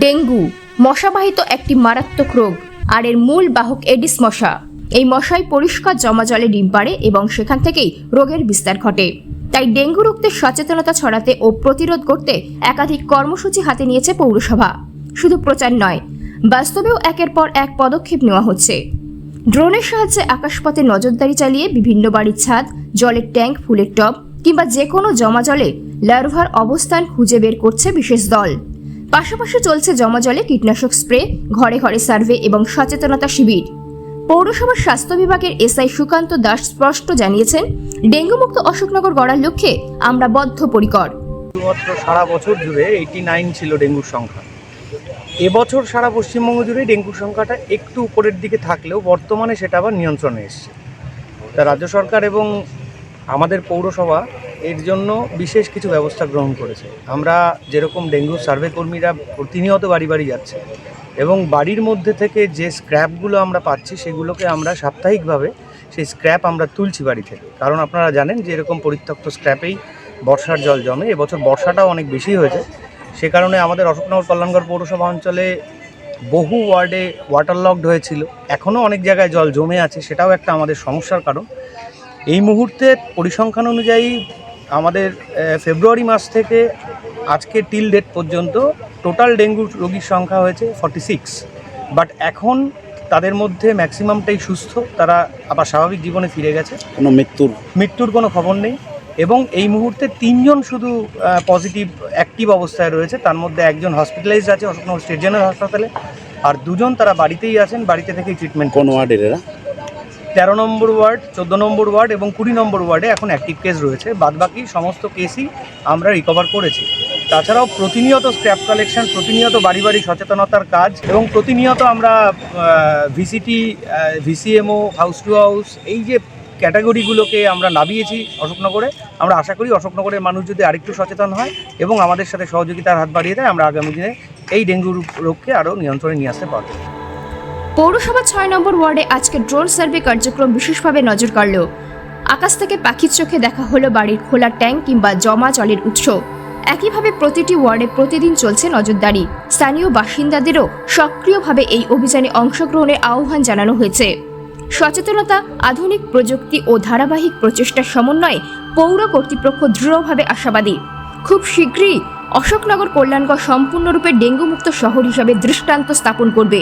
Dengue, মশাবাহিত একটি মারাত্মক রোগ, আর এর মূল বাহক এডিস মশা। এই মশাই পরিষ্কার জমা জলে ডিম পাড়ে এবং সেখান থেকেই রোগের বিস্তার ঘটে। তাই ডেঙ্গু রুখতে সচেতনতা ছড়াতে ও প্রতিরোধ করতে একাধিক কর্মসূচি হাতে নিয়েছে পৌরসভা। শুধু প্রচার নয়, বাস্তবেও একের পর এক পদক্ষেপ নেওয়া হচ্ছে। ড্রোনের সাহায্যে আকাশপথে নজরদারি চালিয়ে বিভিন্ন বাড়ির ছাদ, জলের ট্যাঙ্ক, ফুলের টব কিংবা যে কোনো জমা জলে লার্ভার অবস্থান খুঁজে বের করছে বিশেষ দল। পাশাপাশি চলছে জমা জলে কীটনাশক স্প্রে, ঘরে ঘরে সার্ভে এবং সচেতনতা শিবির। পৌরসভার স্বাস্থ্য বিভাগের এসআই সুকান্ত দাস স্পষ্ট জানিয়েছেন, ডেঙ্গুমুক্ত অশোকনগর গড়ার লক্ষ্যে আমরা বদ্ধপরিকর। সারা বছর জুড়ে এইটি নাইন ছিল ডেঙ্গুর সংখ্যা। এবছর সারা পশ্চিমবঙ্গ জুড়ে ডেঙ্গুর সংখ্যাটা একটু উপরের দিকে থাকলেও বর্তমানে সেটা আবার নিয়ন্ত্রণে এসছে। তা রাজ্য সরকার এবং আমাদের পৌরসভা এর জন্য বিশেষ কিছু ব্যবস্থা গ্রহণ করেছে। আমরা যেরকম ডেঙ্গু সার্ভে কর্মীরা প্রতিনিয়ত বাড়ি বাড়ি যাচ্ছে এবং বাড়ির মধ্যে থেকে যে স্ক্র্যাপগুলো আমরা পাচ্ছি সেগুলোকে আমরা সাপ্তাহিকভাবে সেই স্ক্র্যাপ আমরা তুলছি বাড়ি থেকে। কারণ আপনারা জানেন যে এরকম পরিত্যক্ত স্ক্র্যাপেই বর্ষার জল জমে। এবছর বর্ষাটাও অনেক বেশি হয়েছে। সে কারণে আমাদের অশোকনগর কল্যাণগড় পৌরসভা অঞ্চলে বহু ওয়ার্ডে ওয়াটার লকড হয়েছিল। এখনও অনেক জায়গায় জল জমে আছে, সেটাও একটা আমাদের সমস্যার কারণ। এই মুহূর্তে পরিসংখ্যান অনুযায়ী আমাদের ফেব্রুয়ারি মাস থেকে আজকে টিল ডেট পর্যন্ত টোটাল ডেঙ্গু রোগীর সংখ্যা হয়েছে ফর্টি সিক্স বাট এখন তাদের মধ্যে ম্যাক্সিমামটাই সুস্থ তারা আবার স্বাভাবিক জীবনে ফিরে গেছে। কোনো মৃত্যুর? মৃত্যুর কোনো খবর নেই। এবং এই মুহূর্তে তিনজন শুধু পজিটিভ অ্যাক্টিভ অবস্থায় রয়েছে। তার মধ্যে একজন হসপিটালাইজড আছে অশোকনগর স্টেট জেনারেল হাসপাতালে আর দুজন তারা বাড়িতেই আছেন বাড়িতে থেকেই ট্রিটমেন্ট কোন ওয়ার্ডের এরা? তেরো নম্বর ওয়ার্ড, চোদ্দ নম্বর ওয়ার্ড এবং কুড়ি নম্বর ওয়ার্ডে এখন অ্যাক্টিভ কেস রয়েছে। বাদবাকি সমস্ত কেসই আমরা রিকভার করেছি। তাছাড়াও প্রতিনিয়ত স্ক্র্যাপ কালেকশন প্রতিনিয়ত বাড়ি বাড়ি সচেতনতার কাজ এবং প্রতিনিয়ত আমরা VCT VCMO house to house এই যে ক্যাটাগরিগুলোকে আমরা নামিয়েছি অশোকনগরে, আমরা আশা করি অশোকনগরের মানুষ যদি আরেকটু সচেতন হয় এবং আমাদের সাথে সহযোগিতার হাত বাড়িয়ে দেয়, আমরা আগামী দিনে এই ডেঙ্গু রোগকে আরও নিয়ন্ত্রণে নিয়ে আসতে পারব। পৌরসভা ছয় নম্বর ওয়ার্ডে আজকে ড্রোন সার্ভে কার্যক্রম বিশেষভাবে নজর কাড়ল। আকাশ থেকে পাখির চোখে দেখা হলো বাড়ির খোলা ট্যাঙ্ক কিংবা জমা জলের উৎস। একইভাবে প্রতিটি ওয়ার্ডে প্রতিদিন চলছে নজরদারি। স্থানীয় বাসিন্দাদেরও সক্রিয়ভাবে এই অভিযানে অংশগ্রহণের আহ্বান জানানো হয়েছে। সচেতনতা, আধুনিক প্রযুক্তি ও ধারাবাহিক প্রচেষ্টার সমন্বয়ে পৌর কর্তৃপক্ষ দৃঢ়ভাবে আশাবাদী। খুব শীঘ্রই অশোকনগর কল্যাণগড় সম্পূর্ণরূপে ডেঙ্গুমুক্ত শহর হিসাবে দৃষ্টান্ত স্থাপন করবে।